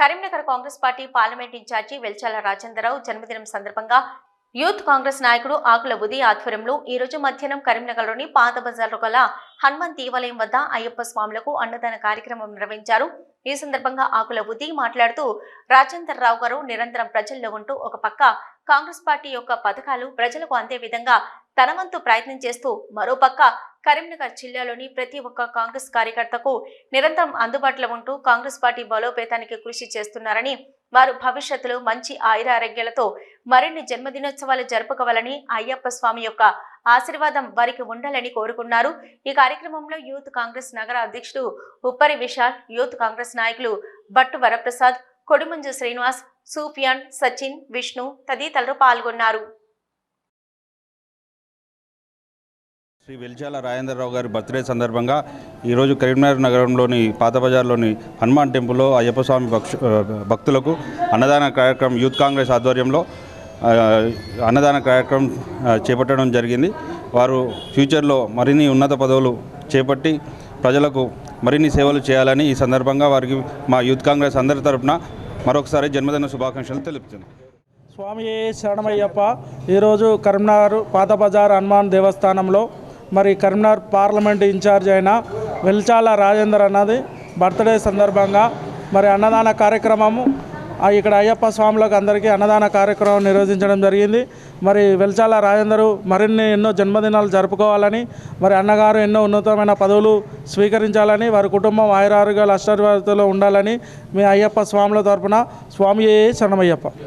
Karimnagar Congress party parliament incharge Velchala Rajendra Rao జన్మదినం సందర్భంగా youth Congress నాయకుడు ఆకుల బుది ఆధ్వర్యంలో ఈ రోజు మధ్యాహ్నం కరీంనగర్లోని పాత బజార్లో గల హనుమాన్ దేవాలయం వద్ద అయ్యప్ప స్వాములకు అన్నదాన కార్యక్రమం నిర్వహించారు. ఈ సందర్భంగా ఆకుల బుద్ధి మాట్లాడుతూ రాజేందర్ రావు గారు నిరంతరం ప్రజల్లో ఉంటూ ఒక పక్క కాంగ్రెస్ పార్టీ యొక్క పథకాలు ప్రజలకు అందే విధంగా తనవంతు ప్రయత్నం చేస్తూ మరోపక్క కరీంనగర్ జిల్లాలోని ప్రతి ఒక్క కాంగ్రెస్ కార్యకర్తకు నిరంతరం అందుబాటులో ఉంటూ కాంగ్రెస్ పార్టీ బలోపేతానికి కృషి చేస్తున్నారని వారు భవిష్యత్తులో మంచి ఆయురారోగ్యాలతో మరిన్ని జన్మదినోత్సవాలు జరుపుకోవాలని అయ్యప్ప స్వామి యొక్క ఆశీర్వాదం వారికి ఉండాలని కోరుకున్నారు. ఈ కార్యక్రమంలో యూత్ కాంగ్రెస్ నగర అధ్యక్షుడు ఉప్పరి విశాల్ యూత్ కాంగ్రెస్ నాయకులు భట్టు వరప్రసాద్ కొడిమంజు శ్రీనివాస్ సూఫియాన్ సచిన్ విష్ణు తదితరులు పాల్గొన్నారు. శ్రీ వెల్చాల రాజేంద్రరావు గారి బర్త్డే సందర్భంగా ఈరోజు కరీంనగర్ నగరంలోని పాత బజార్లోని హనుమాన్ టెంపుల్లో అయ్యప్ప స్వామి భక్తులకు అన్నదాన కార్యక్రమం యూత్ కాంగ్రెస్ ఆధ్వర్యంలో అన్నదాన కార్యక్రమం చేపట్టడం జరిగింది. వారు ఫ్యూచర్లో మరిన్ని ఉన్నత పదవులు చేపట్టి ప్రజలకు మరిన్ని సేవలు చేయాలని ఈ సందర్భంగా వారికి మా యూత్ కాంగ్రెస్ అందరి తరపున మరొకసారి జన్మదిన శుభాకాంక్షలు తెలుపుతున్నాను స్వామి శరణమయ్యప్ప ఈరోజు కరీంనగర్ పాత బజార్ హనుమాన్ దేవస్థానంలో మరి కరీంనగర్ పార్లమెంట్ ఇన్ఛార్జ్ అయిన వెల్చాల రాజేందర్ అన్నది బర్త్డే సందర్భంగా మరి అన్నదాన కార్యక్రమము ఇక్కడ అయ్యప్ప స్వాములకు అందరికీ అన్నదాన కార్యక్రమం నిర్వహించడం జరిగింది. మరి వెల్చాల రాజేందరు మరిన్ని ఎన్నో జన్మదినాలు జరుపుకోవాలని మరి అన్నగారు ఎన్నో ఉన్నతమైన పదవులు స్వీకరించాలని వారి కుటుంబం ఆయురారుగా అష్టర్వాదతలో ఉండాలని మీ అయ్యప్ప స్వాముల తరపున స్వామి శరణమయ్యప్ప.